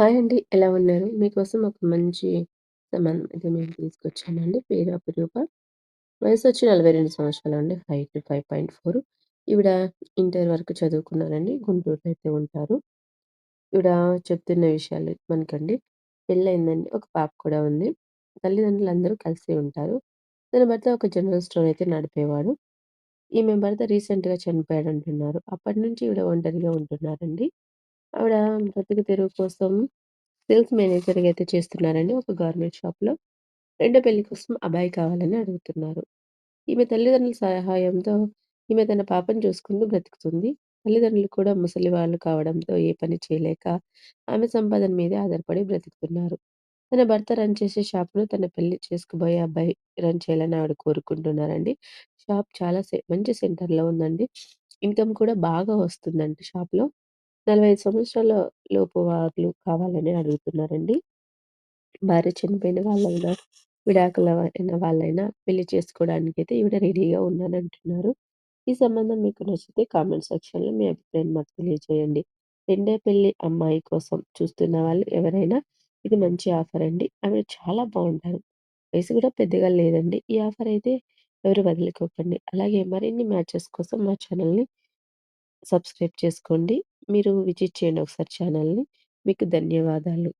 Hi అండి. ఎలా ఉన్నారు? మీకోసం ఒక మంచి సంబంధం అయితే నేను తీసుకొచ్చానండి. పేరు అపురూప. వయసొచ్చి 42 సంవత్సరాలండి. హైట్ 5.4 ఈవిడ ఇంటర్ వరకు చదువుకున్నారండి. గుంటూరులో అయితే ఉంటారు. ఈవిడ చెప్తున్న విషయాలు మనకండి. పెళ్ళయిందండి. ఒక పాప కూడా ఉంది. తల్లిదండ్రులు అందరూ కలిసి ఉంటారు. తన భర్త ఒక జనరల్ స్టోర్ అయితే నడిపేవాడు. ఈమె భర్త రీసెంట్‌గా చనిపోయాడంటున్నారు. అప్పటినుంచి ఈవిడ ఒంటరిగా ఉంటున్నారండి. ఆవిడ బ్రతుకు తెరువు కోసం సేల్స్ మేనేజర్‌గా అయితే చేస్తున్నారండి ఒక గవర్నమెంట్ షాప్‌లో. రెండో పెళ్ళి కోసం అబ్బాయి కావాలని అడుగుతున్నారు. ఈమె తల్లిదండ్రుల సహాయంతో ఈమె తన పాపను చూసుకుంటూ బ్రతుకుతుంది. తల్లిదండ్రులు కూడా ముసలివాళ్ళు కావడంతో ఏ పని చేయలేక ఆమె సంపాదన మీదే ఆధారపడి బ్రతుకుతున్నారు. తన భర్త రన్ చేసే షాప్‌ను తన పెళ్ళి చేసుకోబోయే అబ్బాయి రన్ చేయాలని ఆవిడ కోరుకుంటున్నారండి. షాప్ చాలా సె మంచి సెంటర్‌లో ఉందండి. ఇన్‌కమ్ కూడా బాగా వస్తుందంట షాప్‌లో. 45 సంవత్సరాల లోపు వాళ్ళు కావాలని అడుగుతున్నారండి. భార్య చనిపోయిన వాళ్ళైనా, విడాకులైన వాళ్ళైనా పెళ్ళి చేసుకోవడానికైతే ఈవిడ రెడీగా ఉన్నానంటున్నారు. ఈ సంబంధం మీకు నచ్చితే కామెంట్ సెక్షన్‌లో మీ అభిప్రాయం మాకు తెలియజేయండి. రెండో పెళ్ళి అమ్మాయి కోసం చూస్తున్న వాళ్ళు ఎవరైనా ఇది మంచి ఆఫర్ అండి. ఆవిడ చాలా బావుంటారు. వయసు కూడా పెద్దగా లేదండి. ఈ ఆఫర్ అయితే ఎవరు వదులుకోకండి. అలాగే మరిన్ని మ్యాచెస్ కోసం మా ఛానెల్‌ని సబ్స్క్రైబ్ చేసుకోండి. మీరు విజిట్ చేయండి ఒకసారి ఛానల్ని మీకు ధన్యవాదాలు.